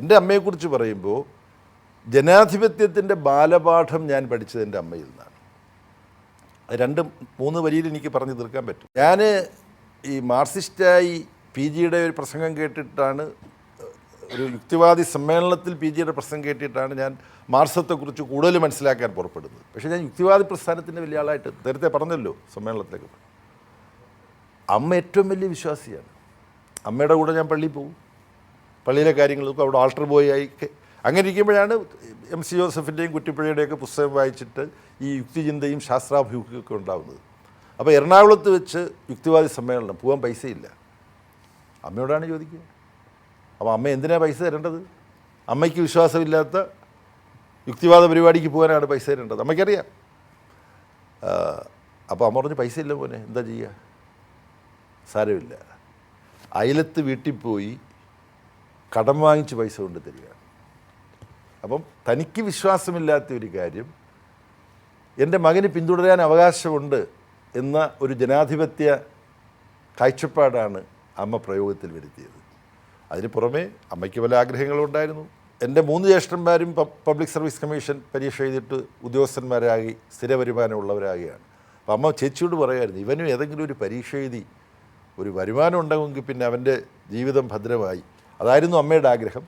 എന്റെ അമ്മയെക്കുറിച്ച് പറയുമ്പോൾ ജനാധിപത്യത്തിന്റെ ബാലപാഠം ഞാൻ പഠിച്ചത് എന്റെ അമ്മയിൽ നിന്നാണ്. രണ്ട് മൂന്ന് വരിയിൽ എനിക്ക് പറഞ്ഞു തീർക്കാൻ പറ്റും. ഞാൻ ഈ മാർക്സിസ്റ്റായി പി ജിയുടെ ഒരു പ്രസംഗം കേട്ടിട്ടാണ് ഒരു യുക്തിവാദി സമ്മേളനത്തിൽ പി ജിയുടെ പ്രസംഗം കേട്ടിട്ടാണ് ഞാൻ മാർസത്തെക്കുറിച്ച് കൂടുതൽ മനസ്സിലാക്കാൻ പുറപ്പെടുന്നത്. പക്ഷേ ഞാൻ യുക്തിവാദി പ്രസ്ഥാനത്തിന്റെ വലിയ ആളായിട്ട് നേരത്തെ പറഞ്ഞല്ലോ സമ്മേളനത്തിലേക്ക്. അമ്മ ഏറ്റവും വലിയ വിശ്വാസിയാണ്. അമ്മയുടെ കൂടെ ഞാൻ പള്ളിയിൽ പോകും. പള്ളിയിലെ കാര്യങ്ങളൊക്കെ അവിടെ ആൾട്ടർ ബോയ് ആയി അങ്ങനെ ഇരിക്കുമ്പോഴാണ് എം സി ജോസഫിന്റെയും കുറ്റിപ്പുഴയുടെയൊക്കെ പുസ്തകം വായിച്ചിട്ട് ഈ യുക്തിചിന്തയും ശാസ്ത്രാഭിമുഖ്യമൊക്കെ ഉണ്ടാകുന്നത് അപ്പോൾ എറണാകുളത്ത് വെച്ച് യുക്തിവാദി സമ്മേളനം പോകാൻ പൈസയില്ല. അമ്മയോടാണ് ചോദിക്കുക. അപ്പോൾ അമ്മ എന്തിനാണ് പൈസ തരേണ്ടത്? അമ്മയ്ക്ക് വിശ്വാസമില്ലാത്ത യുക്തിവാദ പരിപാടിക്ക് പോകാനാണ് പൈസ തരേണ്ടത്. അമ്മയ്ക്കറിയാം. അപ്പോൾ അമ്മ പറഞ്ഞ് പൈസ ഇല്ല എന്താ ചെയ്യുക സാരമില്ല. അയലത്ത് വീട്ടിൽ പോയി കടം വാങ്ങിച്ച് പൈസ കൊണ്ട് തരിക. അപ്പം തനിക്ക് വിശ്വാസമില്ലാത്ത ഒരു കാര്യം എന്റെ മകന് പിന്തുടരാൻ അവകാശമുണ്ട് എന്ന ഒരു ജനാധിപത്യ കാഴ്ചപ്പാടാണ് അമ്മ പ്രയോഗത്തിൽ വരുത്തിയത്. അതിന് പുറമേ അമ്മയ്ക്ക് പല ആഗ്രഹങ്ങളും ഉണ്ടായിരുന്നു. എന്റെ മൂന്ന് ജ്യേഷ്ഠന്മാരും പബ്ലിക് സർവീസ് കമ്മീഷൻ പരീക്ഷ എഴുതിയിട്ട് ഉദ്യോഗസ്ഥന്മാരാകി സ്ഥിര വരുമാനമുള്ളവരാകുകയാണ് അപ്പം അമ്മ ചേച്ചിയോട് പറയായിരുന്നു ഇവനും ഏതെങ്കിലും ഒരു പരീക്ഷ എഴുതി ഒരു വരുമാനം ഉണ്ടെങ്കിൽ പിന്നെ അവന്റെ ജീവിതം ഭദ്രമായി. അതായിരുന്നു അമ്മയുടെ ആഗ്രഹം.